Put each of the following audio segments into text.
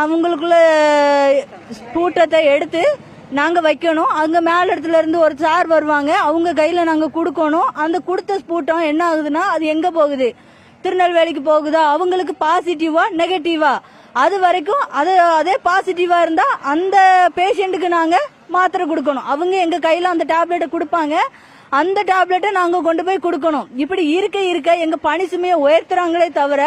அவங்களுக்குள்ள கூட்டத்தை எடுத்து நாங்கள் வைக்கணும். அங்கே மேல இடத்துல இருந்து ஒரு சார் வருவாங்க. அவங்க கையில் நாங்கள் கொடுக்கணும். அந்த கொடுத்த ஸ்பூட்டம் என்ன ஆகுதுன்னா அது எங்கே போகுது? திருநெல்வேலிக்கு போகுதா? அவங்களுக்கு பாசிட்டிவா நெகட்டிவா அது வரைக்கும் அது அதே பாசிட்டிவா இருந்தா அந்த பேஷண்ட்டுக்கு நாங்க மாத்திரை கொடுக்கணும். அவங்க எங்க கையில அந்த டேப்லெட்டை கொடுப்பாங்க. அந்த டேப்லெட்டை நாங்க கொண்டு போய் கொடுக்கணும். இப்படி இருக்க இருக்க எங்க பணி சுமையை உயர்த்துறாங்களே தவிர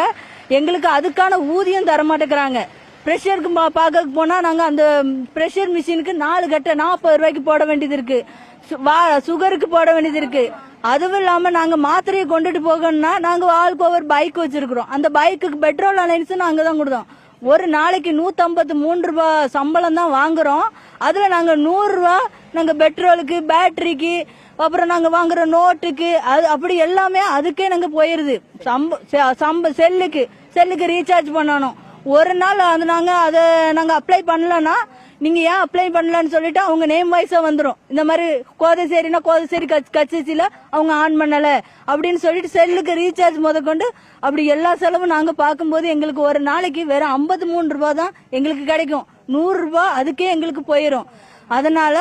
எங்களுக்கு அதுக்கான ஊதியம் தர மாட்டேங்கிறாங்க. ப்ரெஷருக்கு பார்க்க போனால் நாங்கள் அந்த ப்ரெஷர் மிஷினுக்கு நாலு கட்டை நாற்பது ரூபாய்க்கு போட வேண்டியது இருக்கு. சு- வா- சுகருக்கு போட வேண்டியது இருக்கு. அதுவும் இல்லாமல் நாங்கள் மாத்திரையை கொண்டுட்டு போகணும்னா நாங்கள் ஆளுக்கு ஒவ்வொரு பைக் வச்சிருக்கிறோம். அந்த பைக்குக்கு பெட்ரோல் அலைன்ஸும் நாங்கள் தான் கொடுத்தோம். ஒரு நாளைக்கு நூற்றம்பத்து மூணு ரூபா சம்பளம் தான் வாங்குறோம். அதில் நாங்கள் நூறுரூவா நாங்கள் பெட்ரோலுக்கு பேட்டரிக்கு அப்புறம் நாங்கள் வாங்குற நோட்டுக்கு அது அப்படி எல்லாமே அதுக்கே நாங்கள் போயிடுது சம்ப செ- சம்ப செல்லுக்கு செல்லுக்கு ரீசார்ஜ் பண்ணணும். ஒரு நாள் அது நாங்கள் அதை நாங்கள் அப்ளை பண்ணலன்னா நீங்கள் ஏன் அப்ளை பண்ணலான்னு சொல்லிட்டு அவங்க நேம் வாய்ஸாக வந்துடும் இந்த மாதிரி கோதசேரினா கோதசேரி கட்சிசில அவங்க ஆன் பண்ணலை. அப்படின்னு சொல்லிட்டு செல்லுக்கு ரீசார்ஜ் முதற்கொண்டு அப்படி எல்லா செலவும் நாங்கள் பார்க்கும்போது எங்களுக்கு ஒரு நாளைக்கு வெறும் ஐம்பத்தி மூணு ரூபா தான் எங்களுக்கு கிடைக்கும். நூறுரூபா அதுக்கே எங்களுக்கு போயிரும். அதனால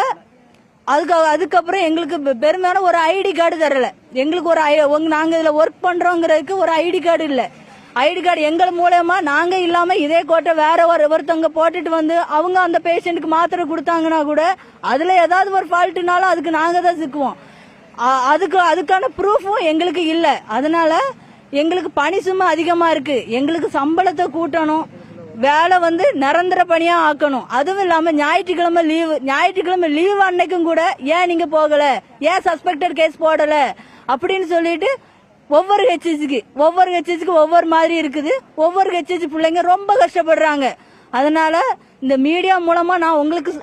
அதுக்கு அதுக்கப்புறம் எங்களுக்கு பெ- பெருமையான ஒரு ஐடி கார்டு தரல. எங்களுக்கு ஒரு ஐ- நாங்க இதுல ஒர்க் பண்றோங்கிறதுக்கு ஒரு ஐடி கார்டு இல்ல. ஐடி கார்டு எங்கள் மூலயமா நாங்க இல்லாம இதே கோட்டை வேற ஒரு ஒருத்தவங்க போட்டுட்டு வந்து அவங்க அந்த பேஷண்ட்டுக்கு மாத்திரை கொடுத்தாங்கன்னா கூட அதுல ஏதாவது ஒரு ஃபால்ட்டுனாலும் அதுக்கு நாங்க தான் சிக்குவோம். அதுக்கு அதுக்கான ப்ரூஃபும் எங்களுக்கு இல்ல. அதனால எங்களுக்கு பணி சுமை அதிகமா இருக்கு. எங்களுக்கு சம்பளத்தை கூட்டணும். வேலை வந்து நிரந்தர பணியா ஆக்கணும். அதுவும் இல்லாம ஞாயிற்றுக்கிழமை லீவு ஞாயிற்றுக்கிழமை லீவு அன்னைக்கும் கூட ஏன் நீங்க போகல? ஏன் சஸ்பெக்டட் கேஸ் போடல? அப்படின்னு சொல்லிட்டு ஒவ்வொரு ஹெச்எஸ்க்கு ஒவ்வொரு ஹெச்எஸ்க்கு ஒவ்வொரு மாதிரி இருக்குது. ஒவ்வொரு ஹெச்எஸ் பிள்ளைங்க ரொம்ப கஷ்டப்படுறாங்க. அதனால இந்த மீடியா மூலமா நான் உங்களுக்கு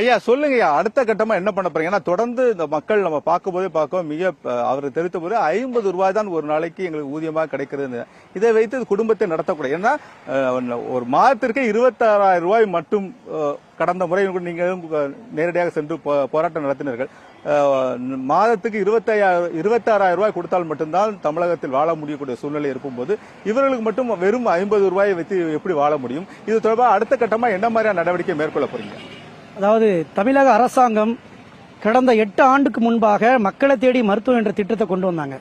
ஐயா சொல்லுங்க ஐயா அடுத்த கட்டமா என்ன பண்ண போறீங்க? ஏன்னா தொடர்ந்து இந்த மக்கள் நம்ம பார்க்கும்போதே பார்க்க மிக அவர் தெரிவித்த போது ஐம்பது ரூபாய் தான் ஒரு நாளைக்கு எங்களுக்கு ஊதியமாக கிடைக்கிறது. இதை வைத்து குடும்பத்தை நடத்தக்கூடாது. ஏன்னா ஒரு மாதத்திற்கு இருபத்தாறாயிரம் ரூபாய் மட்டும் கடந்த முறை நீங்களும் நீங்க நேரடியாக சென்று போராட்டம் நடத்தினீர்கள். மாதத்துக்கு இருபத்தையாயிரம் இருபத்தாறாயிரம் ரூபாய் கொடுத்தால் மட்டும்தான் தமிழகத்தில் வாழ முடியக்கூடிய சூழ்நிலை இருக்கும்போது இவர்களுக்கு மட்டும் வெறும் ஐம்பது ரூபாயை வைத்து எப்படி வாழ முடியும்? இது தொடர்பாக அடுத்த கட்டமாக என்ன மாதிரியான நடவடிக்கை மேற்கொள்ள போறீங்க? அதாவது தமிழக அரசாங்கம் கடந்த எட்டு ஆண்டுக்கு முன்பாக மக்களை தேடி மருத்துவம் என்ற திட்டத்தை கொண்டு வந்தாங்க.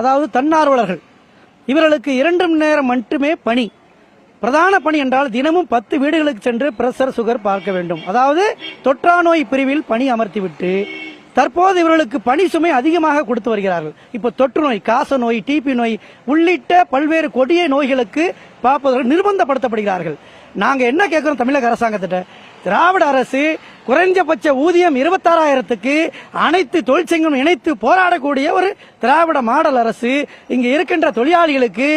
அதாவது தன்னார்வலர்கள். இவர்களுக்கு இரண்டு மணி நேரம் மட்டுமே பணி. பிரதான பணி என்றால் தினமும் பத்து வீடுகளுக்கு சென்று பிரஷர் சுகர் பார்க்க வேண்டும். அதாவது தொற்றா நோய் பிரிவில் பணி அமர்த்திவிட்டு தற்போது இவர்களுக்கு பணி சுமை அதிகமாக கொடுத்து வருகிறார்கள். இப்போ தொற்று நோய் காச நோய் டிபி நோய் உள்ளிட்ட பல்வேறு கொடிய நோய்களுக்கு பார்ப்பதற்கு நிர்பந்தப்படுத்தப்படுகிறார்கள். நாங்க என்ன கேட்கிறோம் தமிழக அரசாங்கத்திட்ட? திராவிட அரசு குறைஞ்சபட்ச ஊதியம் இருபத்தாறாயிரத்துக்கு அனைத்து தொழிற்சங்கம் இணைத்து போராடக்கூடிய ஒரு திராவிட மாடல் அரசு இங்கு இருக்கின்ற தொழிலாளிகளுக்கு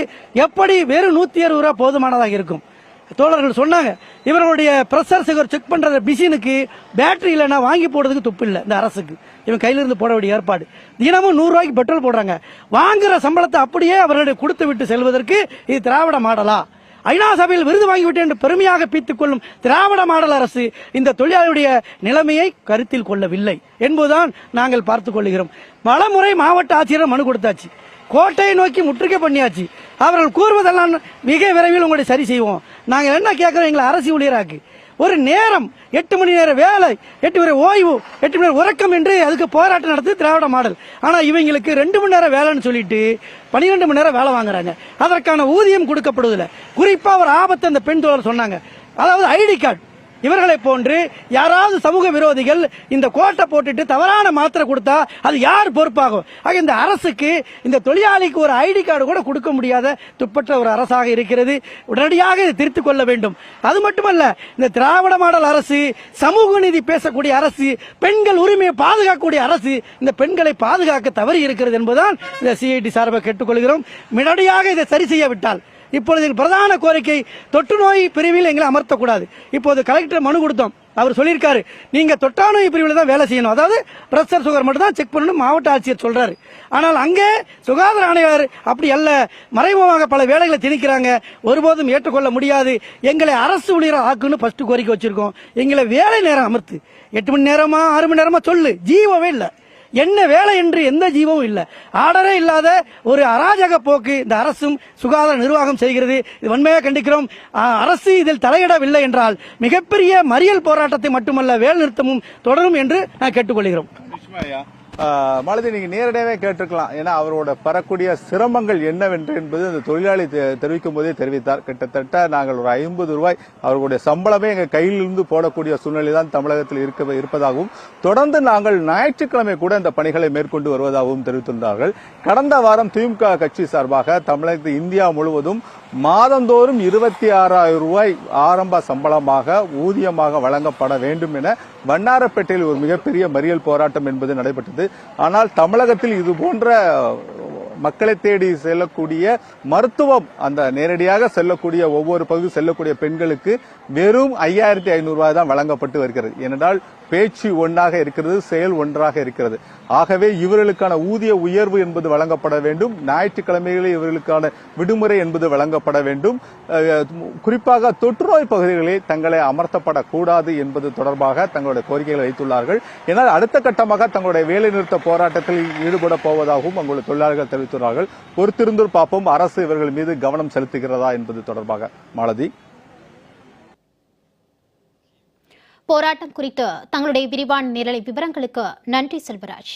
எப்படி வெறும் நூத்தி அறுபது ரூபா போதுமானதாக இருக்கும்? தோழர்கள் சொன்னாங்க இவர்களுடைய பிரஷர் சுகர் செக் பண்ற மிஷினுக்கு பேட்டரி இல்லைன்னா வாங்கி போடுறதுக்கு துப்பு இல்லை இந்த அரசுக்கு. இவன் கையிலிருந்து போட வேண்டிய ஏற்பாடு. தினமும் நூறு ரூபாய்க்கு பெட்ரோல் போடுறாங்க. வாங்குற சம்பளத்தை அப்படியே அவர்களுடைய கொடுத்து விட்டு செல்வதற்கு இது திராவிட மாடலா? ஐநா சபையில் விருது வாங்கிவிட்டேன் என்று பெருமையாக பீத்துக் கொள்ளும் திராவிட மாடல் அரசு இந்த தொழிலாளருடைய நிலைமையை கருத்தில் கொள்ளவில்லை என்பதுதான் நாங்கள் பார்த்துக் கொள்கிறோம் பலமுறை மாவட்ட ஆட்சியர் மனு கொடுத்தாச்சு. கோட்டையை நோக்கி முற்றுகை பண்ணியாச்சு. அவர்கள் கூறுவதெல்லாம் மிக விரைவில் உங்களை சரி செய்வோம். நாங்கள் என்ன கேட்குறோம்? எங்களை அரசு ஊழியராக்கு. ஒரு நேரம் எட்டு மணி நேர வேலை எட்டு மணி ஓய்வு எட்டு மணி நேரம் உறக்கம் என்று அதுக்கு போராட்டம் நடத்தி திராவிட மாடல். ஆனால் இவங்களுக்கு ரெண்டு மணி நேரம் வேலைன்னு சொல்லிட்டு பன்னிரெண்டு மணி நேரம் வேலை வாங்குறாங்க. அதற்கான ஊதியம் கொடுக்கப்படுவதில்லை. குறிப்பாக ஒரு ஆபத்து அந்த பெண் தோழர் சொன்னாங்க. அதாவது ஐடி கார்டு. இவர்களை போன்று யாராவது சமூக விரோதிகள் இந்த கோட்டை போட்டுட்டு தவறான மாத்திரை கொடுத்தா அது யார் பொறுப்பாகும்? ஆக இந்த அரசுக்கு இந்த தொழிலாளிக்கு ஒரு ஐடி கார்டு கூட கொடுக்க முடியாத துப்பற்ற ஒரு அரசாக இருக்கிறது. உடனடியாக இதை திருத்திக் கொள்ள வேண்டும். அது மட்டுமல்ல இந்த திராவிட மாடல் அரசு சமூக நீதி பேசக்கூடிய அரசு பெண்கள் உரிமையை பாதுகாக்கக்கூடிய அரசு இந்த பெண்களை பாதுகாக்க தவறி இருக்கிறது என்பதுதான் இந்த சிஐடி சார்பாக கேட்டுக்கொள்கிறோம். உடனடியாக இதை சரி செய்யவிட்டால் இப்பொழுது பிரதான கோரிக்கை தொற்று நோய் பிரிவில் எங்களை அமர்த்தக்கூடாது. இப்போது கலெக்டர் மனு கொடுத்தோம். அவர் சொல்லியிருக்காரு நீங்க தொற்றா நோய் பிரிவில் தான் வேலை செய்யணும். அதாவது பிரஷர் சுகர் மட்டும் தான் செக் பண்ணணும் மாவட்ட ஆட்சியர் சொல்றாரு. ஆனால் அங்கே சுகாதார ஆணையர் அப்படி அல்ல மறைமுகமாக பல வேலைகளை திணிக்கிறாங்க. ஒருபோதும் ஏற்றுக்கொள்ள முடியாது. எங்களை அரசு ஊழியர் ஆக்குன்னு ஃபர்ஸ்ட் கோரிக்கை வச்சிருக்கோம். எங்களை வேலை நேரம் அமர்த்து. எட்டு மணி நேரமா ஆறு மணி நேரமா சொல்லு. ஜீவமே இல்லை. என்ன வேலை என்று எந்த ஜீவமும் இல்லை. ஆர்டரே இல்லாத ஒரு அராஜக போக்கு இந்த அரசும் சுகாதார நிர்வாகம் செய்கிறது. இது வன்மையாக கண்டிக்கிறோம். அரசு இதில் தலையிடவில்லை என்றால் மிகப்பெரிய மறியல் போராட்டத்தை மட்டுமல்ல வேலை நிறுத்தமும் தொடரும் என்று நான் கேட்டுக்கொள்கிறோம். மாலதி நீங்க நேரடியாவே கேட்டிருக்கலாம். ஏன்னா அவரோட பெறக்கூடிய சிரமங்கள் என்னவென்று என்பது அந்த தொழிலாளி தெ- தெரிவிக்கும் போதே தெரிவித்தார். கிட்டத்தட்ட நாங்கள் ஒரு ஐம்பது ரூபாய் அவர்களுடைய சம்பளமே எங்க கையிலிருந்து போடக்கூடிய சூழ்நிலை தான் தமிழகத்தில் இருக்க இருப்பதாகவும் தொடர்ந்து நாங்கள் ஞாயிற்றுக்கிழமை கூட இந்த பணிகளை மேற்கொண்டு வருவதாகவும் தெரிவித்திருந்தார்கள். கடந்த வாரம் திமுக கட்சி சார்பாக தமிழகத்தில் இந்தியா முழுவதும் மாதந்தோறும் இருபத்தி ஆறாயிரம் ரூபாய் ஆரம்ப சம்பளமாக ஊதியமாக வழங்கப்பட வேண்டும் என வண்ணாரப்பேட்டையில் ஒரு மிகப்பெரிய மறியல் போராட்டம் என்பது நடைபெற்றது. ஆனால் தமிழகத்தில் இது போன்ற மக்களை தேடி செல்லக்கூடிய மருத்துவம் அந்த நேரடியாக செல்லக்கூடிய ஒவ்வொரு பகுதி செல்லக்கூடிய பெண்களுக்கு வெறும் ஐயாயிரத்தி ஐநூறு ரூபாய் தான் வழங்கப்பட்டு வருகிறது. ஏனென்றால் பேச்சு ஒன்றாக இருக்கிறது செயல் ஒன்றாக இருக்கிறது. ஆகவே இவர்களுக்கான ஊதிய உயர்வு என்பது வழங்கப்பட வேண்டும். ஞாயிற்றுக்கிழமைகளில் இவர்களுக்கான விடுமுறை என்பது வழங்கப்பட வேண்டும். குறிப்பாக தொற்றுநோய் பகுதிகளில் தங்களை அமர்த்தப்படக்கூடாது என்பது தொடர்பாக தங்களுடைய கோரிக்கைகளை வைத்துள்ளார்கள். ஏனால் அடுத்த கட்டமாக தங்களுடைய வேலைநிறுத்த போராட்டத்தில் ஈடுபட போவதாகவும் அங்குள்ள தொழிலாளர்கள் தெரிவித்துள்ளார்கள் பொறுத்திருந்து பார்ப்போம் அரசு இவர்கள் மீது கவனம் செலுத்துகிறதா என்பது தொடர்பாக. மாலதி. போராட்டம் குறித்து தங்களுடைய விரிவான நிரலை விவரங்களுக்கு நன்றி செல்வராஜ்.